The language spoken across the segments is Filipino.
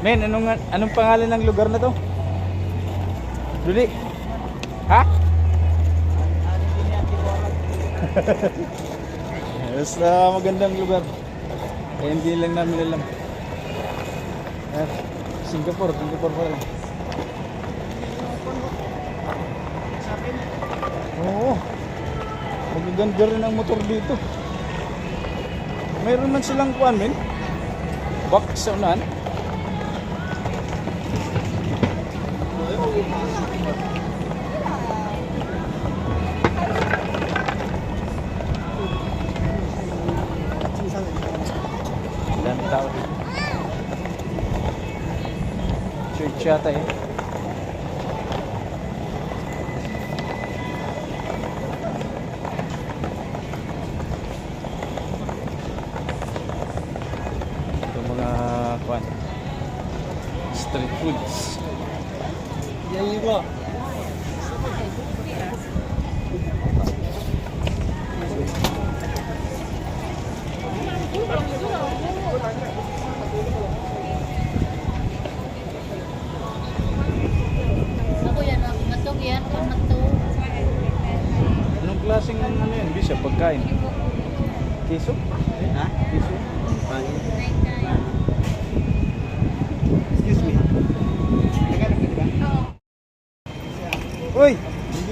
Men, anong, anong pangalan ng lugar na to? Duli. Ha? Basta magandang lugar. Eh, hindi lang namin alam. Ah, Singapore, Singapore pa lang. Oo. Magaganda rin ang motor dito. Mayroon man silang kuan men. Box sa unahan. Church yata eh.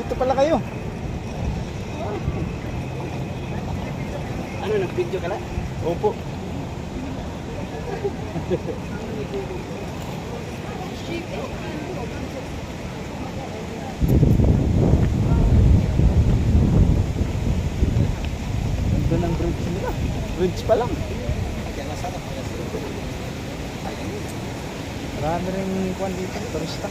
Dito pala kayo. Ano, nag-video ka na? Opo. Ganda ng bridge nila. Bridge pa lang. Marami rin kuhan dito, turista.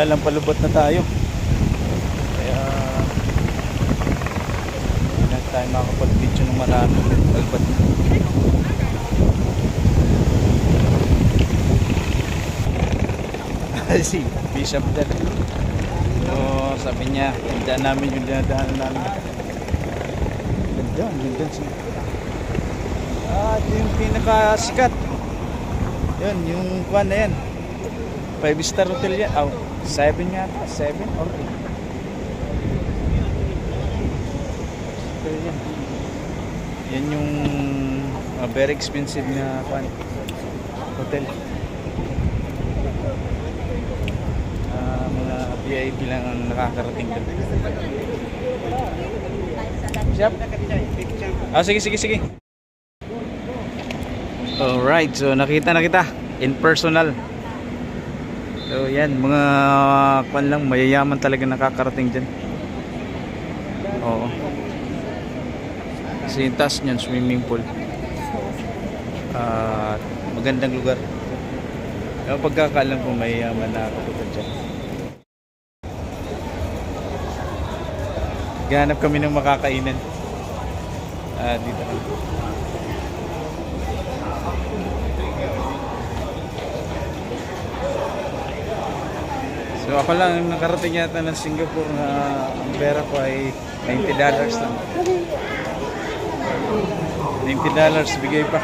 Alam palubot na tayo. Kaya hindi na tayo makapag-video ng marami. Palubot na. si Bishop dyan. So, sabi niya, hindi namin yung dinadaanan namin. Ganda, ang ganda siya. Ah, ito yung pinakasikat. Yun, yung kuwan na yan. Five star hotel yan. Oh, seven yata. Seven or eight. Hotel yan. Yan yung uh, very expensive na kuwan. Hotel. Ah, mga VIP lang ang nakakarating doon. Siap? Ah, sige, sige, sige. Alright, so nakita na kita in personal. So yan, mga kwan lang, mayayaman talaga nakakarating dyan. Oo. Kasi yung taas niyan, swimming pool. At magandang lugar. Yung pagkakaalam ko, mayayaman nakakapunta dyan. Ganap kami ng makakainan. Ah, dito kami. So ako lang nakarating yata ng Singapore na ang pera ko ay 90 dollars lang. 90 dollars bigay pa.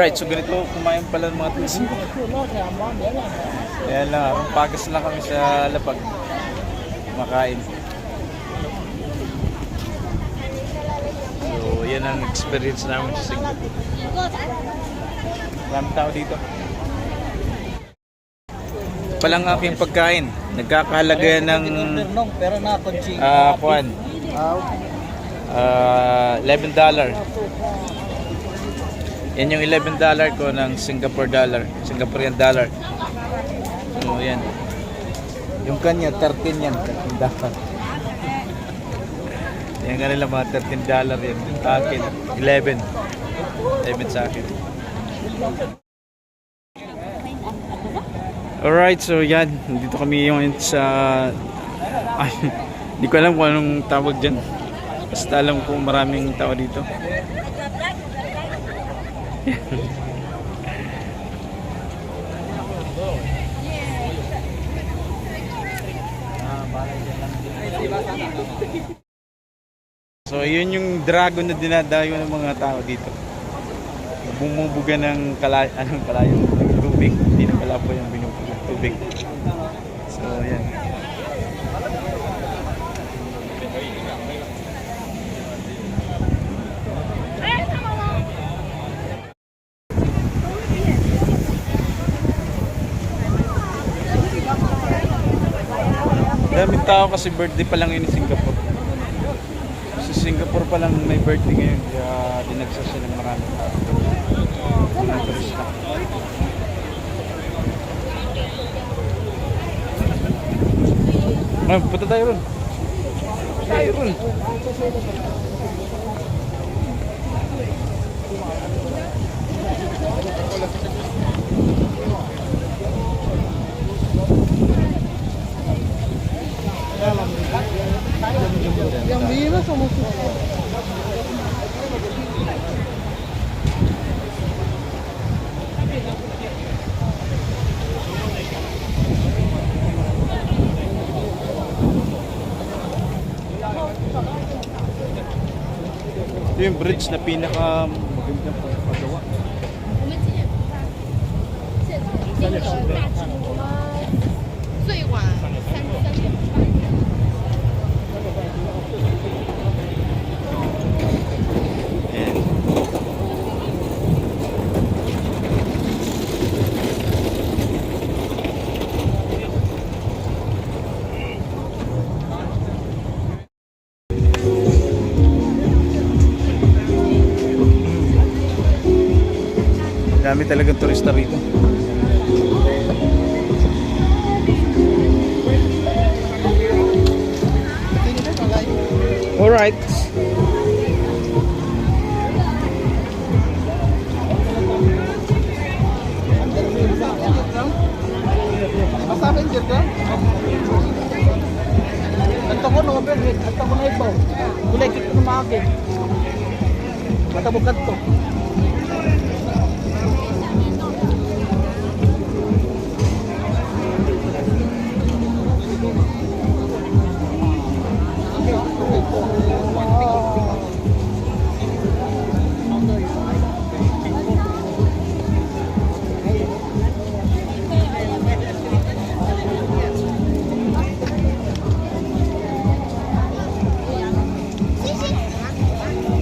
Alright, so ganito kumain pala ng mga taga Kaya lang, pagas lang kami sa lapag. Makain. So, yan ang experience namin sa Singapore. Maraming tao dito. Palang aking pagkain. Nagkakahalaga ng pero na ah, kuan. Ah, 11 dollar. Yan yung 11 dollar ko ng Singapore dollar. Singaporean dollar. So, yan. Yung kanya, 13 yan. 13 dollar. Yan kanila mga 13 dollar yan. Sa akin, 11. 11 sa akin. Alright, so yan. Dito kami yung sa... Ay, hindi ko alam kung anong tawag dyan. Basta alam ko maraming tao dito. So, yun yung dragon na dinadayo ng mga tao dito. Bumubuga ng kala anong kalayo ng tubig. Hindi na pala po yung binubuga tubig. So, yan. Daming tao kasi birthday pa lang yun ni Singapore. Sa Singapore pa lang may birthday ngayon kaya dinagsa siya ng maraming tao. Mga turista. Punta tayo ron. Tayo ron. Yang bira sama susu. Ito yung bridge na pinaka Alright. Masakin dyan ka? Kanto ko no, Ben. Kanto ko na ipo. Kulay kito na maagin. Matabog kanto.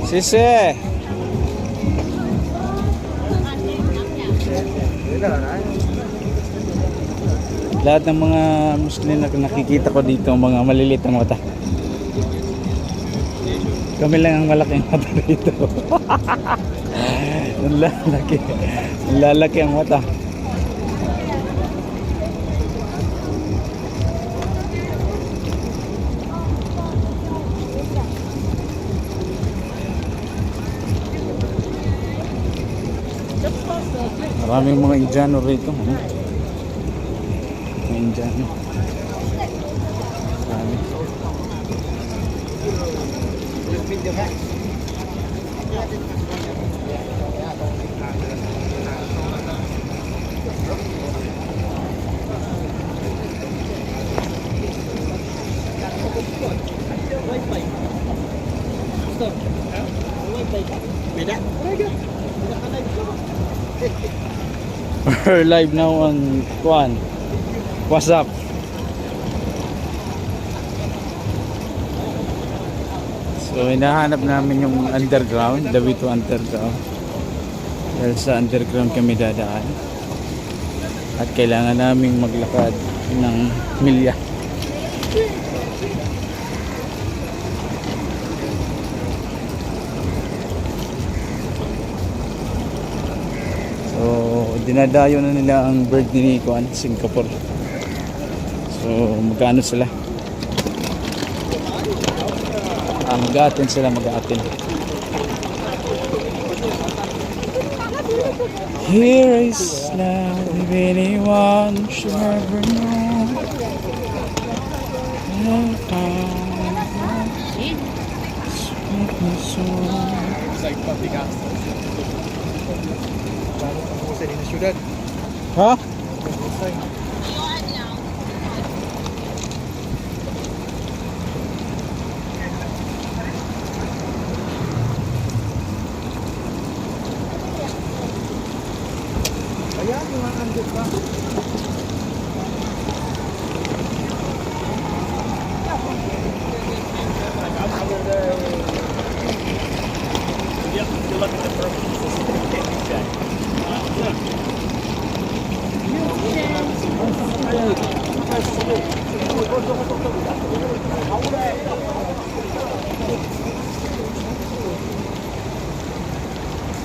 Sisi. Lahat ng mga Muslim na nakikita ko dito, mga maliliit na mata. Kami lang ang malaking mata dito. ang lalaki. Ang lalaki ang mata. Maraming mga Indiano rito. Mga Indiano. Marami. Wifi. Gusto? Ha? Wifi ka. Beda? Beda. Beda ka na ito. We're live now on Kwan. What's up? So hinahanap namin yung underground, the way to underground. Dahil sa underground kami dadaan. At kailangan naming maglakad ng milya. Dinadayo na nila ang bird ni Kuan, Singapore. So, magkano sila? Ah, mag-aatin sila, mag-aatin. Here is now if anyone should ever know. Sweet soul. Ha? Ayan,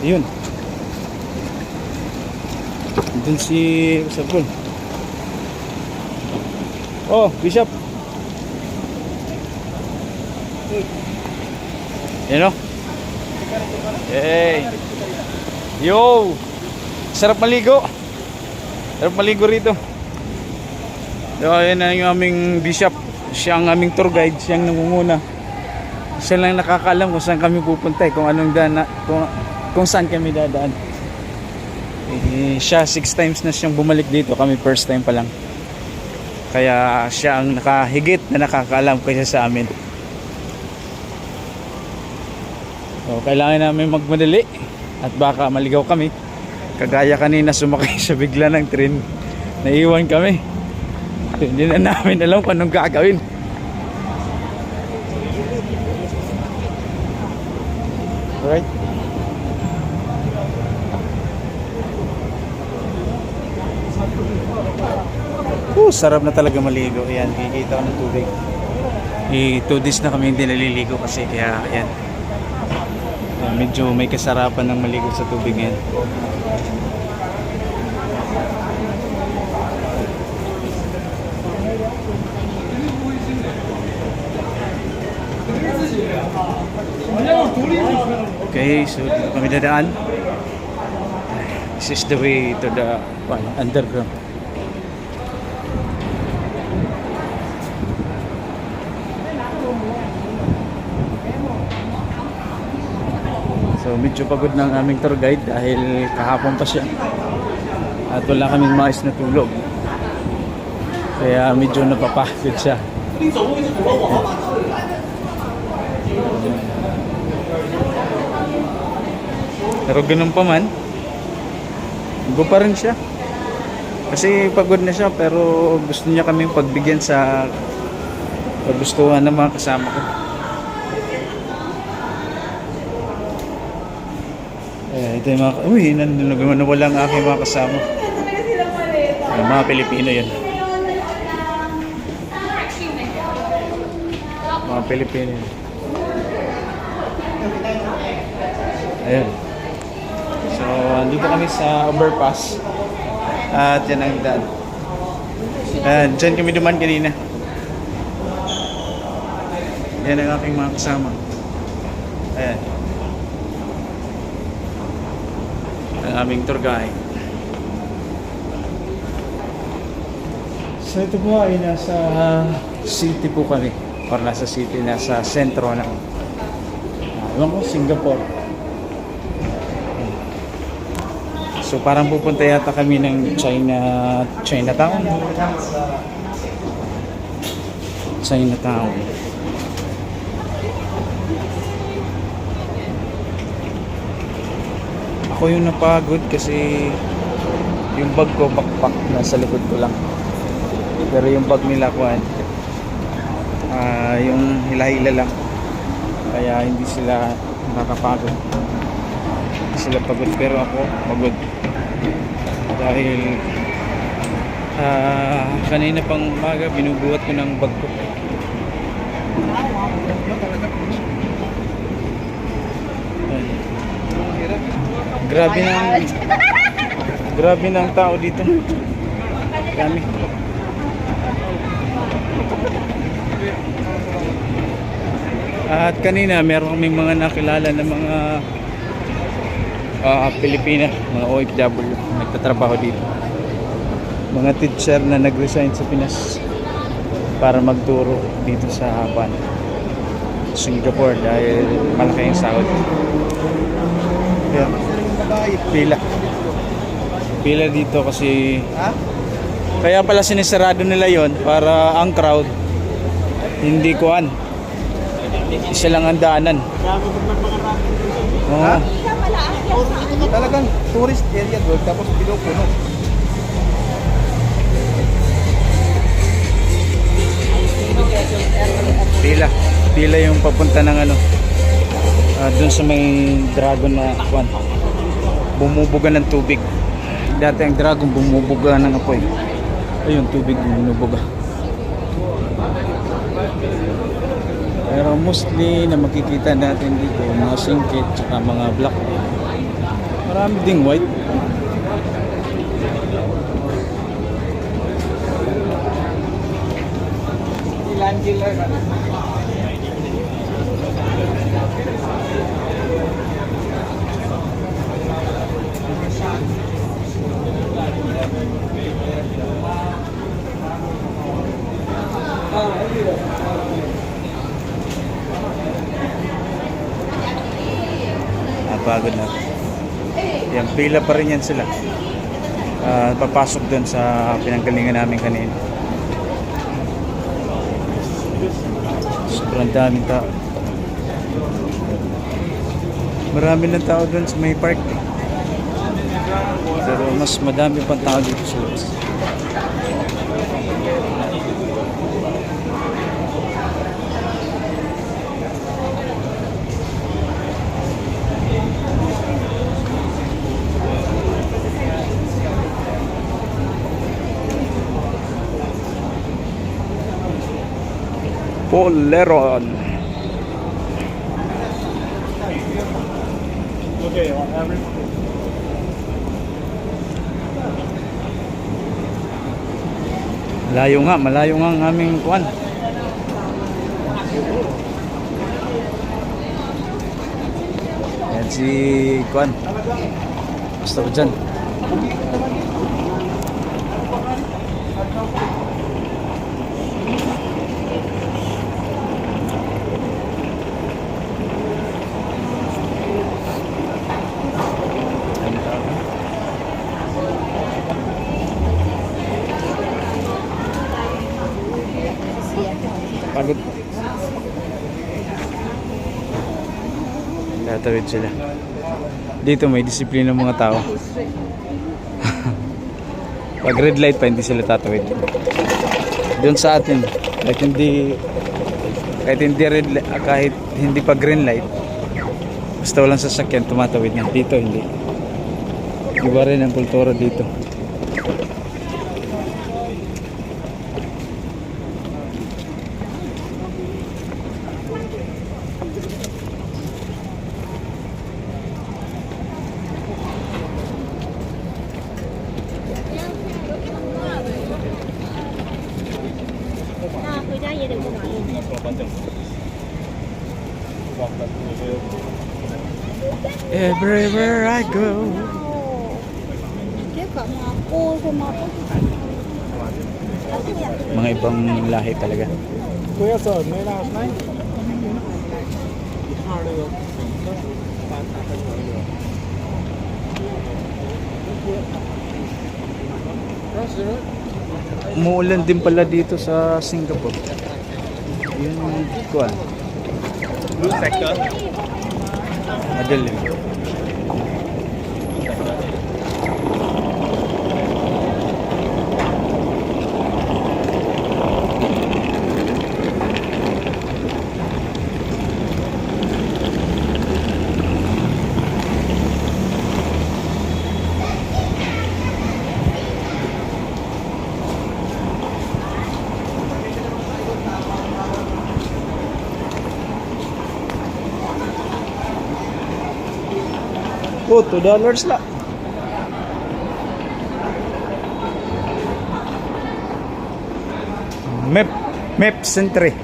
Yun. Dun si Sabul. Oh, Bishop. Yan o. Hey. Yo. Sarap maligo. Sarap maligo rito. So, ayan na yung aming bishop. Siya ang aming tour guide. Siya ang nangunguna. Siya lang nakakaalam kung saan kami pupunta. eh, Kung anong daan na, kung, kung saan kami dadaan. Eh, siya six times na siyang bumalik dito. Kami first time pa lang. Kaya siya ang nakahigit na nakakaalam kaysa sa amin. So, kailangan namin magmadali at baka maligaw kami. Kagaya kanina sumakay siya bigla ng train. Naiwan kami. Hindi na namin alam kung anong gagawin. Alright. Uh, sarap na talaga maligo. Ayan, kikita ko ng tubig. Eh, two days na kami hindi naliligo kasi kaya ayan. Ayan, medyo may kasarapan ng maligo sa tubig ngayon. Okay, so dito kami dadaan. This is the way to the well, underground. Medyo pagod ang aming tour guide dahil kahapon pa siya. At wala kaming mais na tulog. Kaya medyo napapagod siya. Pero ganun pa man, go pa rin siya. Kasi pagod na siya pero gusto niya kaming pagbigyan sa kagustuhan ng mga kasama ko. Eh, ito yung mga, uy, nandun na wala ang aking mga kasama. Yung mga Pilipino yun. Mga Pilipino yun. Ayun. So, andito kami sa overpass. At yan ang daan. Ayan, dyan kami duman kanina. Yan ang aking mga kasama. Ayan. Ang aming tour guide. So ito po ay nasa city po kami. Or nasa city, nasa sentro ng uh, ewan ko, Singapore. So parang pupunta yata kami ng China Chinatown. Chinatown. Ako yung napagod kasi yung bag ko backpack nasa likod ko lang. Pero yung bag nila kuan ah yung hila-hila lang. Kaya hindi sila nakakapagod. Hindi sila pagod pero ako pagod. Dahil ah kanina pang umaga binubuhat ko ng bag ko. Grabe na Grabe ang tao dito. Dami. At kanina meron kaming mga nakilala na mga ah, Pilipina, mga OFW nagtatrabaho dito. Mga teacher na nag-resign sa Pinas para magturo dito sa Japan. Singapore dahil malaki yung sahod. Kaya, pila. Pila dito kasi kaya pala sinisarado nila yon para ang crowd hindi kuan. Isa lang ang daanan. Oo. Talagang tourist area doon, tapos pinupuno. Pila. Pila yung papunta ng ano. ah, dun sa may dragon na kuan. Bumubuga ng tubig. Dati ang dragon bumubuga ng apoy. Ayun, tubig bumubuga. Pero mostly na makikita natin dito, mga singkit, tsaka mga black. Marami ding white. Ilan killer. Napagod na. Yan, pila pa rin yan sila. Ah, papasok dun sa pinanggalingan namin kanina. Sobrang daming tao. Marami ng tao dun sa may park. Pero mas madami pang tao dito sa labas. Poleron. Malayo nga, malayo nga ang aming kuan. Yan si kuan. Basta ko dyan. Pagod. Tatawid sila. Dito may disiplina ng mga tao. Pag red light pa, hindi sila tatawid. Doon sa atin, kahit hindi kahit hindi red ah, kahit hindi pa green light, basta walang sasakyan, tumatawid na. Dito, hindi. Iba rin ang kultura dito. Umuulan din pala dito sa Singapore. Yun kuan. Blue sector. Madilim. Oh, 2 dollars lang. Map, map century.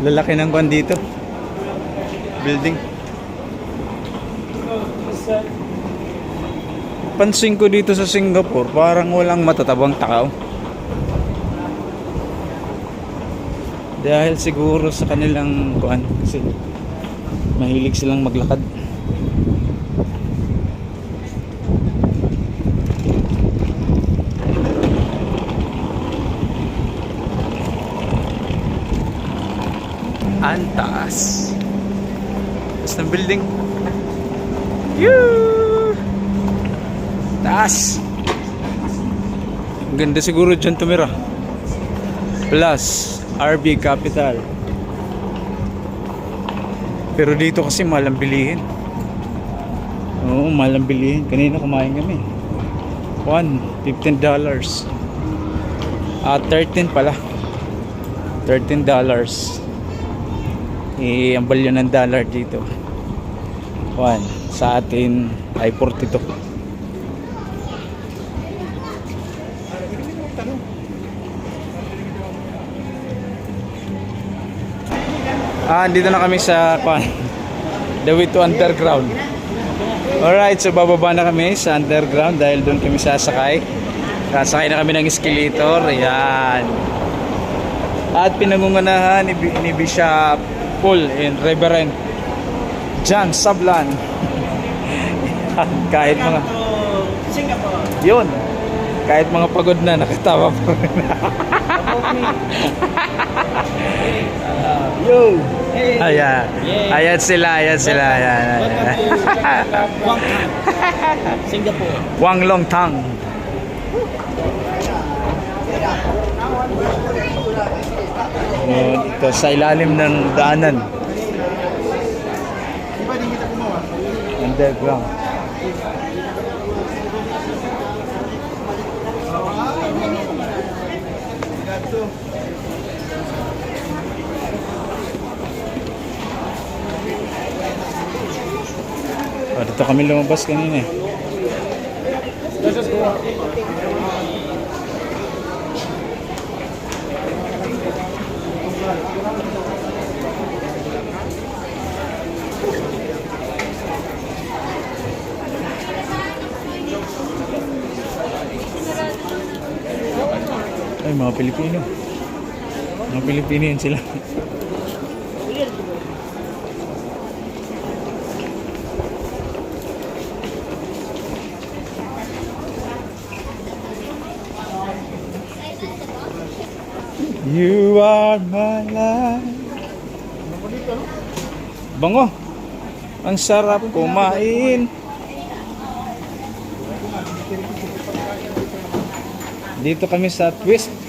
Lalaki ng kwan dito. Building. Pansin ko dito sa Singapore, parang walang matatabang tao. Dahil siguro sa kanilang kuan kasi mahilig silang maglakad. Antas. Taas ng building. Yoo! Taas. Ganda siguro dyan tumira. Plus, RB Capital. Pero dito kasi mahal ang bilihin. Oo, mahal ang bilihin. Kanina kumain kami. 1, 15 dollars. Ah, 13 pala. 13 dollars. Eh, ang value ng dollar dito. 1. Sa atin ay 42. Ah, dito na kami sa kwan. The way to underground. Alright, so bababa na kami sa underground dahil doon kami sasakay. Sasakay na kami ng escalator. Ayan. At pinangungunahan ni, ni Bishop Paul and Reverend John Sablan. Kahit mga Singapore. yun. Kahit mga pagod na nakatawa pa rin. Yo. Hey. Ayan. Yeah. Ayan sila, ayan sila. Ayan, Guangzhou, Singapore. Wang Long Tang. Ito sa ilalim ng daanan. Underground. Oh, dito kami lumabas kanina eh. Mga Pilipino. Mga Pilipino yun sila. You are my life. Bango. Ang sarap kumain. Dito kami sa Twist.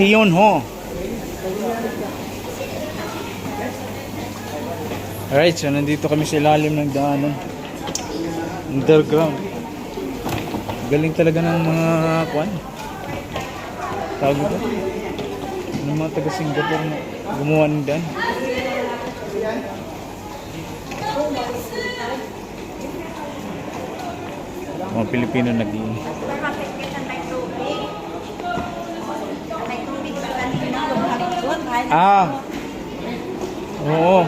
Tion Ho. Alright, so nandito kami sa ilalim ng daanan. Underground. Galing talaga ng mga kwan. Tawag ito. Ng mga taga Singapore na gumawa ng daan. Mga Pilipino nag Ah. Oo.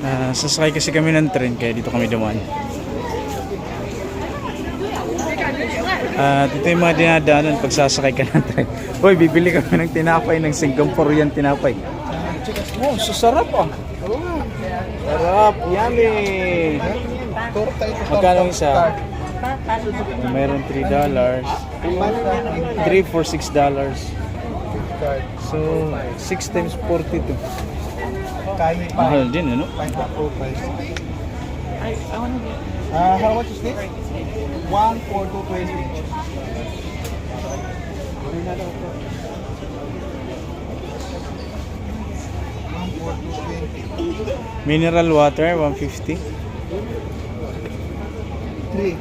Ah, sasakay kasi kami ng train kaya dito kami dumaan. At ito yung mga dinadaanan pag sasakay ka ng train. Uy, bibili kami ng tinapay ng Singapore yan tinapay. Oh, susarap ah. Sarap, yummy. Magkano isa? Meron 3 dollars. 3 for 6 dollars. So, 6 times 42. Mahal din, ano? Uh, how much is this? One for two twenty. One for two twenty. Mineral water, 150. Three.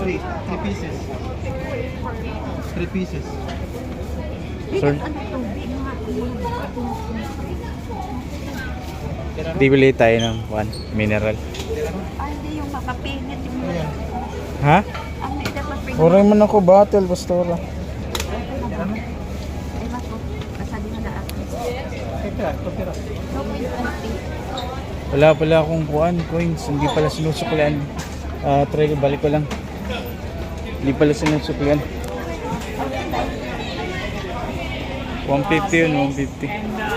Three. Three pieces. Three pieces. Sir, bibili tayo ng 1 mineral. Ay, hindi yung makapinit yung Ayan. Ha? mapinit. Oray man ako battle, basta Wala pala akong kuan, coins. Hindi pala sinusuklian. Ah, try balik ko lang. Hindi pala sinusuklian. 150 yun, 150.